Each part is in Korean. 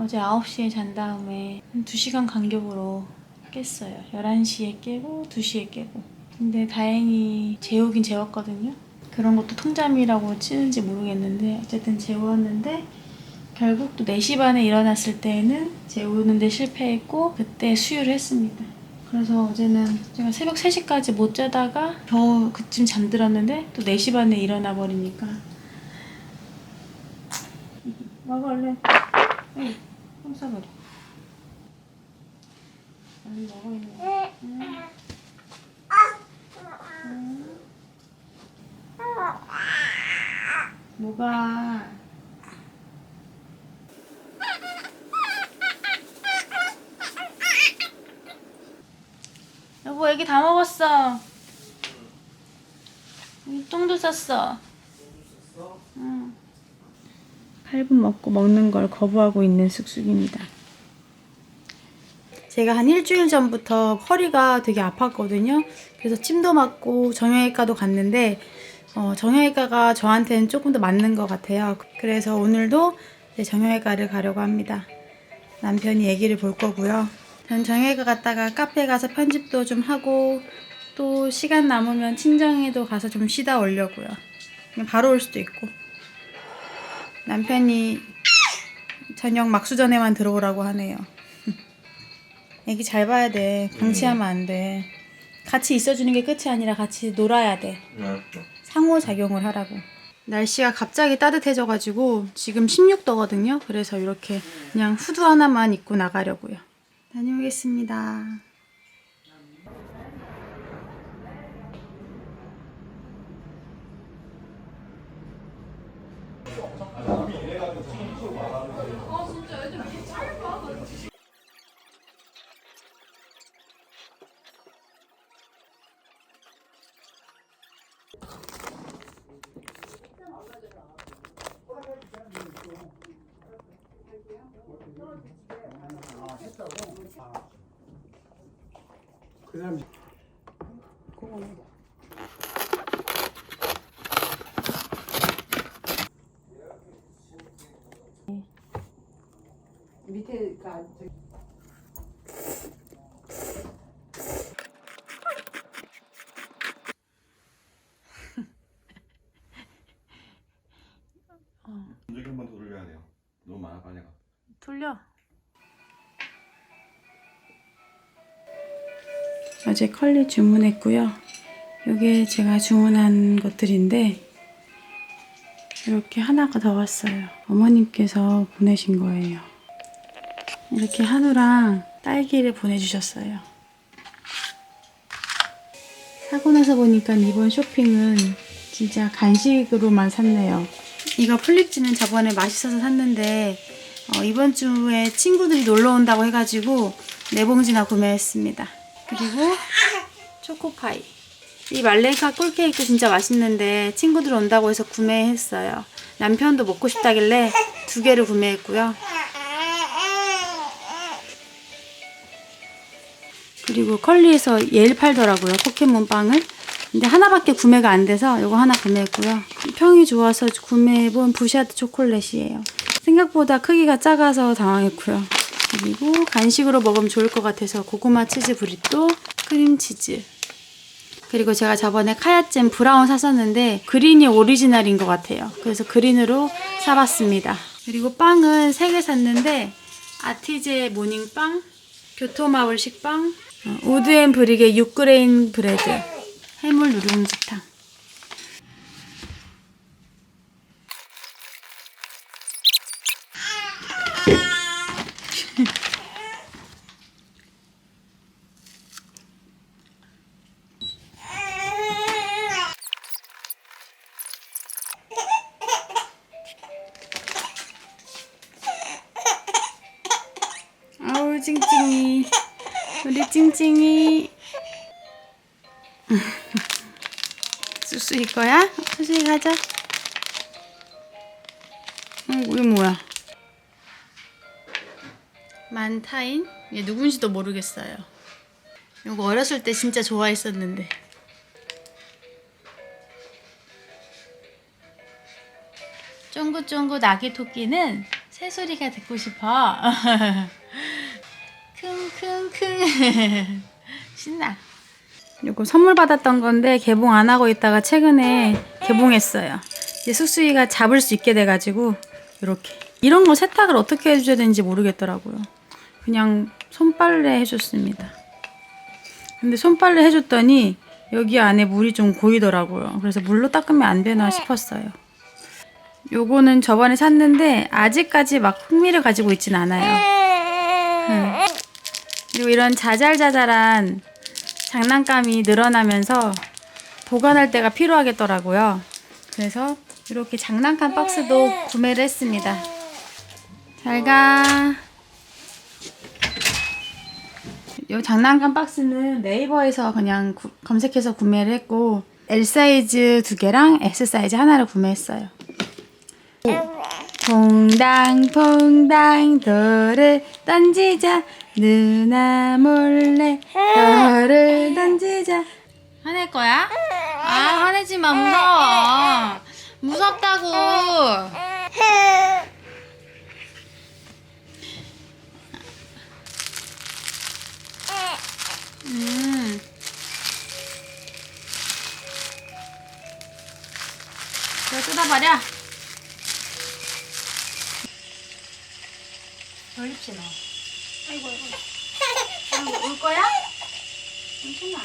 어제 9시에 잔 다음에 한 2시간 간격으로 깼어요. 11시에 깨고 2시에 깨고. 근데 다행히 재우긴 재웠거든요. 그런 것도 통잠이라고 치는지 모르겠는데 어쨌든 재웠는데 결국 또 4시 반에 일어났을 때는 재우는데 실패했고 그때 수유를 했습니다. 그래서 어제는 제가 새벽 3시까지 못 자다가 겨우 그쯤 잠들었는데 또 4시 반에 일어나 버리니까 먹어 얼른 응, 똥 싸버려 얼른 먹어 이거 응. 응. 뭐가? 여보 애기 다 먹었어. 응, 똥도 쌌어 응. 8분 먹고 먹는 걸 거부하고 있는 쑥쑥입니다 제가 한 일주일 전부터 허리가 되게 아팠거든요 그래서 침도 맞고 정형외과도 갔는데 어, 정형외과가 저한테는 조금 더 맞는 것 같아요 그래서 오늘도 정형외과를 가려고 합니다 남편이 아기를 볼 거고요. 전 정형외과 갔다가 카페 가서 편집도 좀 하고 또 시간 남으면 친정에도 가서 좀 쉬다 오려고요. 바로 올 수도 있고. 남편이 저녁 막수전에만 들어오라고 하네요. 애기 잘 봐야 돼. 방치하면 안 돼. 같이 있어주는 게 끝이 아니라 같이 놀아야 돼. 상호작용을 하라고. 날씨가 갑자기 따뜻해져가지고 지금 16도거든요. 그래서 이렇게 그냥 후드 하나만 입고 나가려고요. 다녀오겠습니다. 그다음 밑에가 어제 컬리 주문했고요. 이게 제가 주문한 것들인데 이렇게 하나가 더 왔어요. 어머님께서 보내신 거예요. 이렇게 한우랑 딸기를 보내주셨어요. 사고 나서 보니까 이번 쇼핑은 진짜 간식으로만 샀네요. 이거 플립지는 저번에 맛있어서 샀는데 어, 이번 주에 친구들이 놀러 온다고 해가지고 네 봉지나 구매했습니다. 그리고 초코파이. 이 말레이카 꿀케이크 진짜 맛있는데 친구들 온다고 해서 구매했어요. 남편도 먹고 싶다길래 두 개를 구매했고요. 그리고 컬리에서 얘를 팔더라고요. 포켓몬 빵을. 근데 하나밖에 구매가 안 돼서 이거 하나 구매했고요. 평이 좋아서 구매해본 부샤드 초콜릿이에요. 생각보다 크기가 작아서 당황했고요. 그리고 간식으로 먹으면 좋을 것 같아서 고구마 치즈 브리또, 크림치즈. 그리고 제가 저번에 카야잼 브라운 샀었는데 그린이 오리지널인 것 같아요. 그래서 그린으로 사봤습니다. 그리고 빵은 3개 샀는데 아티제 모닝빵, 교토마을 식빵, 어, 우드앤 브릭의 6그레인 브레드, 해물 누룽지탕. 찡찡이 우리 찡찡이 수수이 거야? 수수이 가자 어, 이게 뭐야 만타인? 얘 누군지도 모르겠어요 이거 어렸을 때 진짜 좋아했었는데 쫑긋쫑긋 아기 토끼는 새소리가 듣고 싶어. 킁킁킁. 신나. 이거 선물 받았던 건데 개봉 안 하고 있다가 최근에 개봉했어요. 이제 쑥쑥이가 잡을 수 있게 돼가지고 이렇게 이런 거 세탁을 어떻게 해줘야 되는지 모르겠더라고요. 그냥 손빨래 해줬습니다. 근데 손빨래 해줬더니 여기 안에 물이 좀 고이더라고요. 그래서 물로 닦으면 안 되나 싶었어요. 요거는 저번에 샀는데 아직까지 막 흥미를 가지고 있진 않아요. 음. 그리고 이런 자잘자잘한 장난감이 늘어나면서 보관할 때가 필요하겠더라고요. 그래서 이렇게 장난감 박스도 구매를 했습니다. 잘 가. 이 장난감 박스는 네이버에서 그냥 구- 검색해서 구매를 했고 L 사이즈 두 개랑 S 사이즈 하나를 구매했어요. 퐁당퐁당 돌을 던지자. 누나 몰래 돌을 던지자. 화낼 거야? 아 화내지 마 무서워. 무섭다고. 음. 이거 뜯어버려 돌립지 너 아이고 아이고. 아이고 울 거야? 괜찮아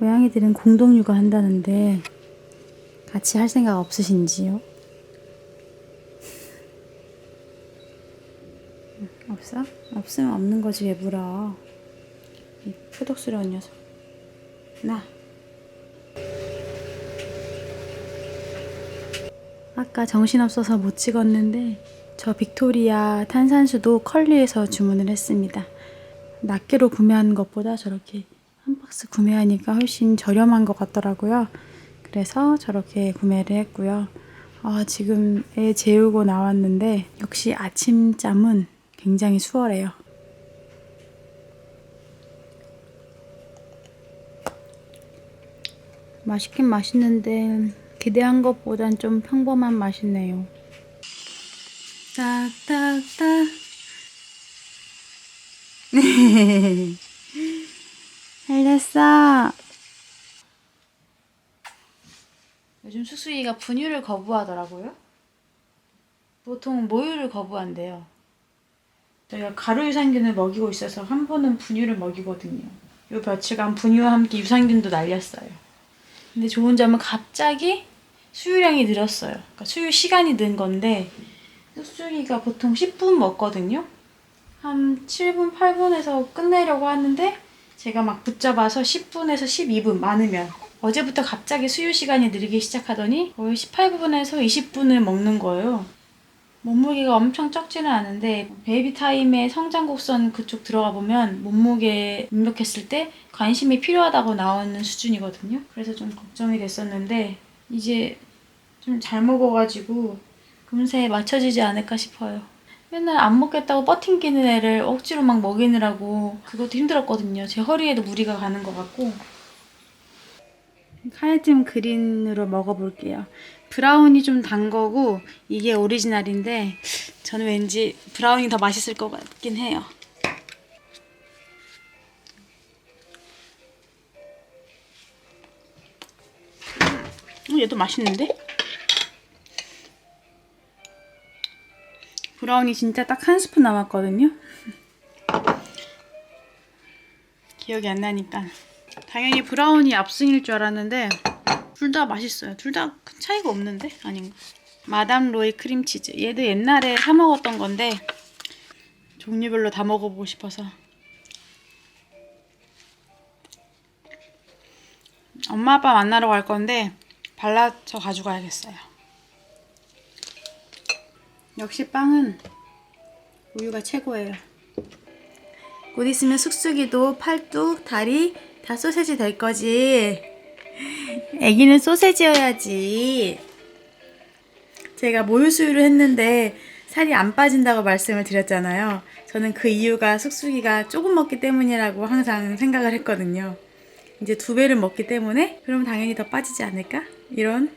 고양이들은 공동 육아 한다는데 같이 할 생각 없으신지요? 없어? 없으면 없는 거지 왜 물어? 이 표독스러운 녀석. 나. 아까 정신없어서 못 찍었는데 저 빅토리아 탄산수도 컬리에서 주문을 했습니다. 낱개로 구매하는 것보다 저렇게 한 박스 구매하니까 훨씬 저렴한 것 같더라고요. 그래서 저렇게 구매를 했고요. 아, 지금 애 재우고 나왔는데 역시 아침잠은 굉장히 수월해요. 맛있긴 맛있는데 기대한 것보단 좀 평범한 맛이네요. 딱딱딱. 잘 됐어. 요즘 수수이가 분유를 거부하더라고요. 보통 모유를 거부한대요. 저희가 가루 유산균을 먹이고 있어서 한 번은 분유를 먹이거든요. 요 며칠간 분유와 함께 유산균도 날렸어요. 근데 좋은 점은 갑자기 수유량이 늘었어요. 그러니까 수유 시간이 는 건데 수수이가 보통 10분 먹거든요. 한 7분, 8분에서 끝내려고 하는데 제가 막 붙잡아서 10분에서 12분 많으면 어제부터 갑자기 수유 시간이 느리기 시작하더니 거의 18분에서 20분을 먹는 거예요. 몸무게가 엄청 적지는 않은데 베이비 타임에 성장 곡선 그쪽 들어가 보면 몸무게 입력했을 때 관심이 필요하다고 나오는 수준이거든요. 그래서 좀 걱정이 됐었는데 이제 좀 잘 먹어가지고 금세 맞춰지지 않을까 싶어요. 맨날 안 먹겠다고 버팅기는 애를 억지로 막 먹이느라고 그것도 힘들었거든요. 제 허리에도 무리가 가는 것 같고. 카야즘 그린으로 먹어볼게요. 브라운이 좀 단 거고 이게 오리지널인데 저는 왠지 브라운이 더 맛있을 것 같긴 해요. 음, 얘도 맛있는데? 브라운이 진짜 딱 한 스푼 남았거든요. 기억이 안 나니까. 당연히 브라운이 압승일 줄 알았는데 둘 다 맛있어요. 둘다큰 차이가 없는데 아닌가? 마담 로이 크림치즈. 얘도 옛날에 사 먹었던 건데 종류별로 다 먹어보고 싶어서. 엄마 아빠 만나러 갈 건데 발라서 가져가야겠어요. 역시 빵은 우유가 최고예요. 곧 있으면 쑥쑥이도 팔뚝, 다리 다 소세지 될 거지. 애기는 소세지여야지. 제가 모유수유를 했는데 살이 안 빠진다고 말씀을 드렸잖아요. 저는 그 이유가 쑥쑥이가 조금 먹기 때문이라고 항상 생각을 했거든요. 이제 두 배를 먹기 때문에 그럼 당연히 더 빠지지 않을까? 이런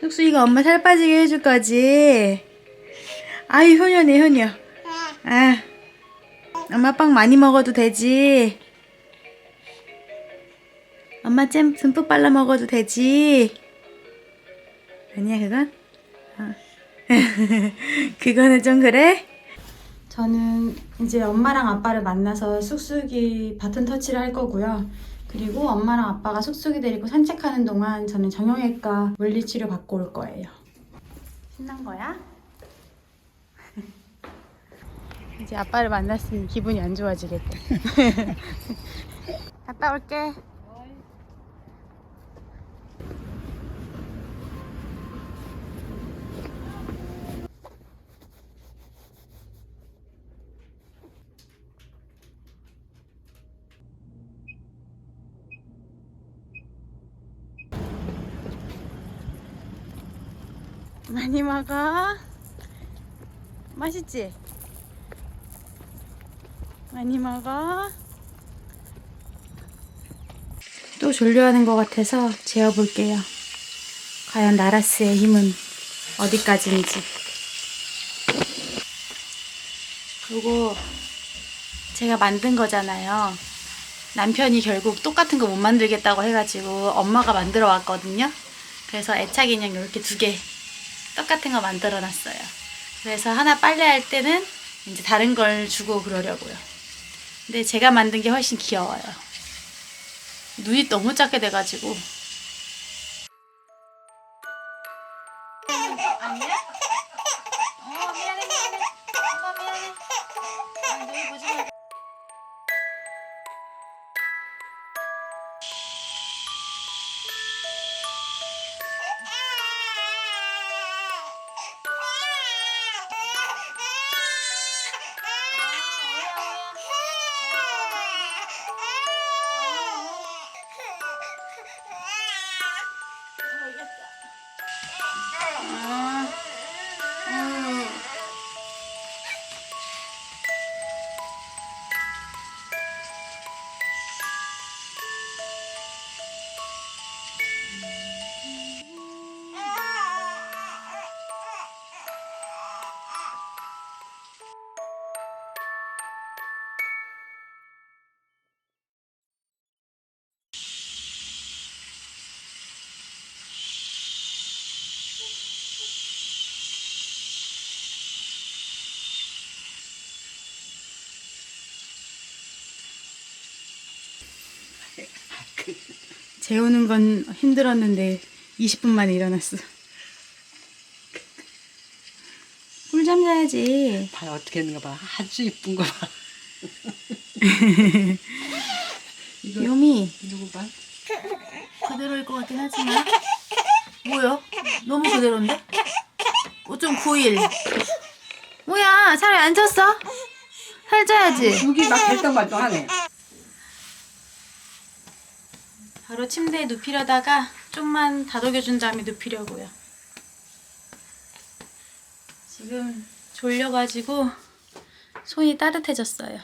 쑥쑥이가 엄마 살 빠지게 해줄 거지. 아유 효녀네 효녀. 아 엄마 빵 많이 먹어도 되지. 엄마 잼 듬뿍 발라 먹어도 되지. 아니야 그건? 어. 그거는 좀 그래? 저는 이제 엄마랑 아빠를 만나서 쑥쑥이 바튼 터치를 할 거고요. 그리고 엄마랑 아빠가 쑥쑥이 데리고 산책하는 동안 저는 정형외과 물리치료 받고 올 거예요. 신난 거야? 이제 아빠를 만났으니 기분이 안 좋아지겠다. 갔다 올게. 많이 먹어. 맛있지? 많이 먹어. 또 졸려하는 것 같아서 재어볼게요. 과연 나라스의 힘은 어디까지인지. 그리고 제가 만든 거잖아요. 남편이 결국 똑같은 거 못 만들겠다고 해가지고 엄마가 만들어 왔거든요. 그래서 애착 인형 이렇게 두 개 똑같은 거 만들어 놨어요. 그래서 하나 빨래할 때는 이제 다른 걸 주고 그러려고요. 근데 제가 만든 게 훨씬 귀여워요. 눈이 너무 작게 돼가지고. 재우는 건 힘들었는데 20분 만에 일어났어. 꿀잠 자야지. 발 어떻게 했는가 봐. 아주 이쁜 거 봐. 이거 요미 누구 봐? 그대로일 것 같긴 하지만 뭐야? 너무 그대로인데? 5.91 뭐야 차라리 안 쪘어? 살 쪄야지 여기 막 결정발동하네. 바로 침대에 눕히려다가 좀만 다독여준 다음에 눕히려고요. 지금 졸려가지고 손이 따뜻해졌어요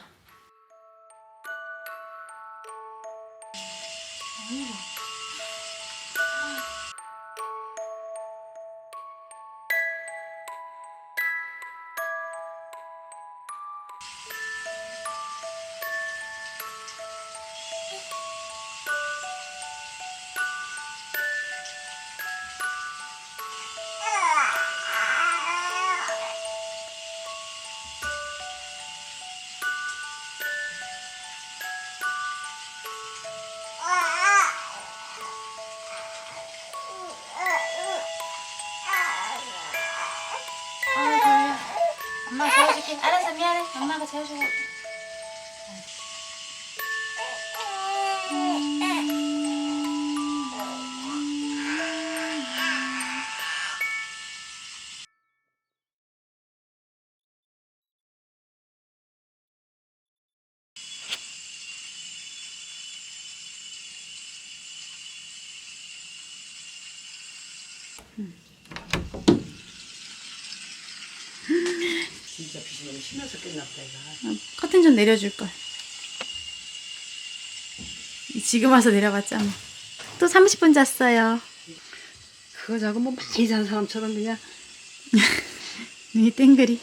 알았어, 미안해. 엄마가 재워주고. 심해서 끝났다 이거. 어, 커튼 좀 내려줄걸. 지금 와서 내려봤자 뭐. 또 30분 잤어요. 그거 자고 뭐 많이 잔 사람처럼 그냥. 눈이 땡그리.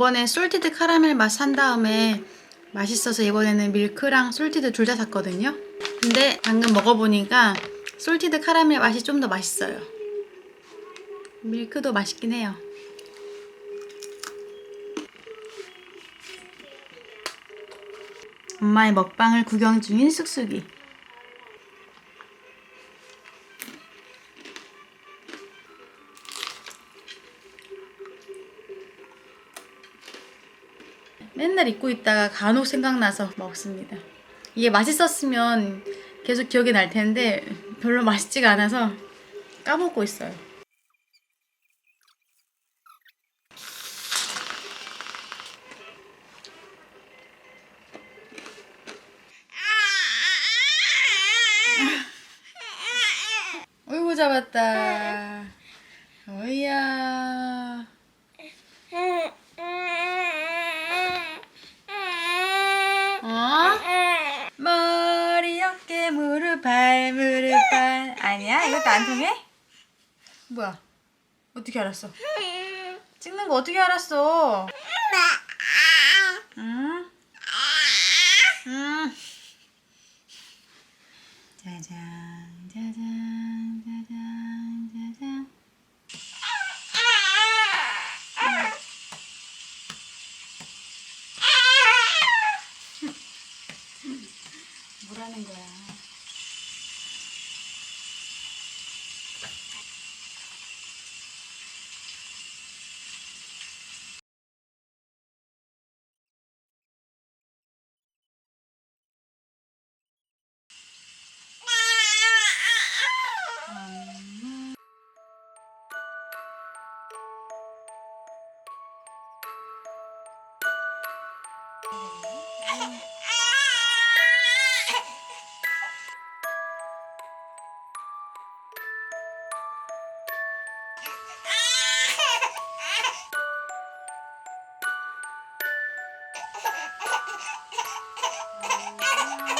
저번에 솔티드 카라멜 맛 산 다음에 맛있어서 이번에는 밀크랑 솔티드 둘 다 샀거든요. 근데 방금 먹어보니까 솔티드 카라멜 맛이 좀 더 맛있어요. 밀크도 맛있긴 해요. 엄마의 먹방을 구경 중인 쑥쑥이. 맨날 잊고 있다가 간혹 생각나서 먹습니다. 이게 맛있었으면 계속 기억이 날 텐데 별로 맛있지가 않아서 까먹고 있어요. 어이구 잡았다. 어이야. 어? 머리, 어깨, 무릎, 발, 무릎, 발. 이것도 안 통해? 뭐야? 어떻게 알았어? 찍는 거 어떻게 알았어? 응? 응. 짜잔, 짜잔, 짜잔, 짜잔. 뭐라는 거야? Ha ha ha!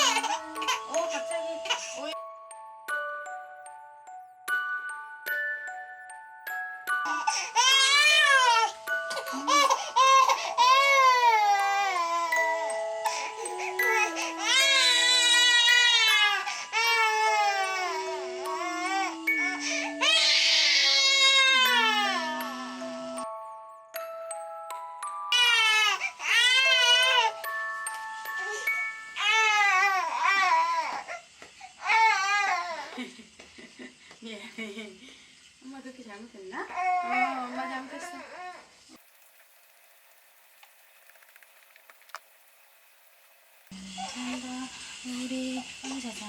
우리 자자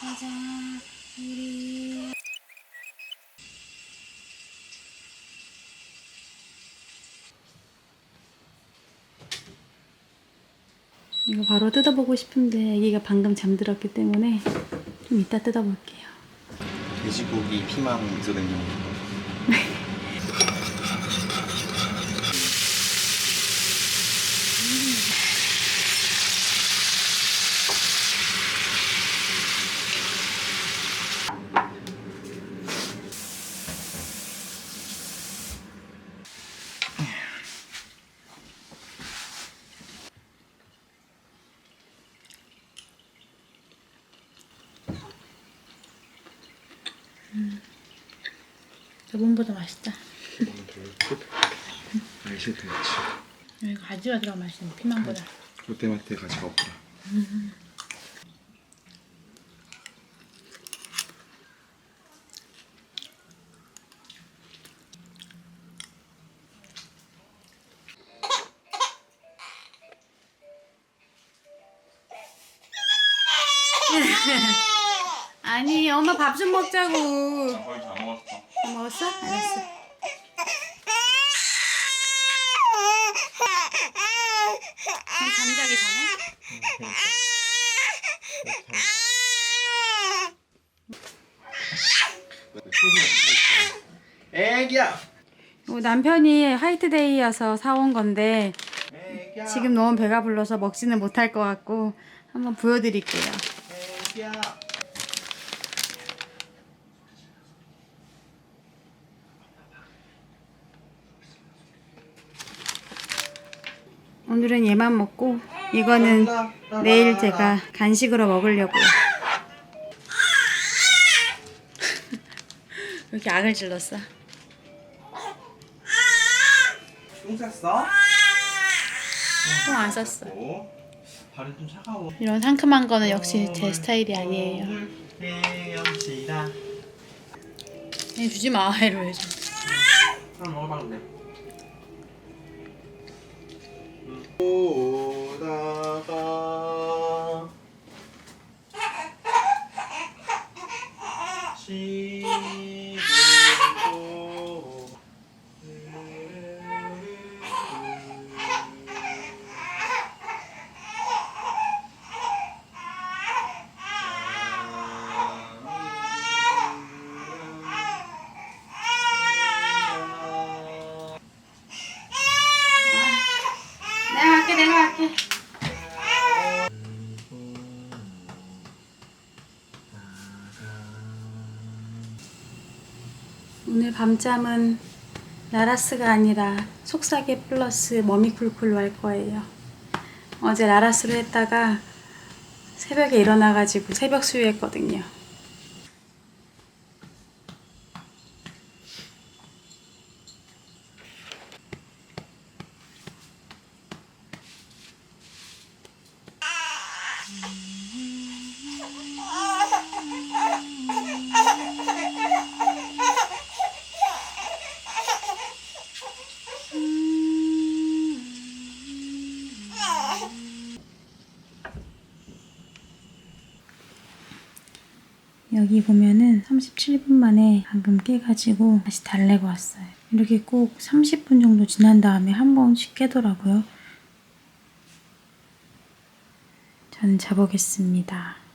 가자 우리 이거 바로 뜯어보고 싶은데 아기가 방금 잠들었기 때문에 좀 이따 뜯어볼게요. 돼지고기 피망 있거든요. 저번보다 맛있다. 아니 실패했지. 여기 가지가 들어가 맛있네. 피망보다. 롯데마트에 가지가 없더라. 아니 엄마 밥 좀 먹자고. 거의 다 먹었어. 다 먹었어? 알았어. 그럼 잠자기 전에? 애기야. 이거 남편이 화이트데이여서 사온 건데. 지금 너무 배가 불러서 먹지는 못할 것 같고 한번 보여드릴게요. 오늘은 얘만 먹고 이거는 내일 제가 간식으로 먹으려고요. 이렇게 악을 질렀어. 똥 쌌어? 똥안 쌌어. 오. 발이 좀 차가워. 이런 상큼한 거는 역시 제 스타일이 아니에요. 헤엄치다. 얘 주지 마, 애로 해줘. 하나 먹어봐 근데. 오다가 시 오늘 밤잠은 라라스가 아니라 속삭이 플러스 머미쿨쿨로 할 거예요. 어제 라라스로 했다가 새벽에 일어나가지고 새벽 수유했거든요. 여기 보면은 37분 만에 방금 깨가지고 다시 달래고 왔어요. 이렇게 꼭 30분 정도 지난 다음에 한 번씩 깨더라고요. 저는 자보겠습니다.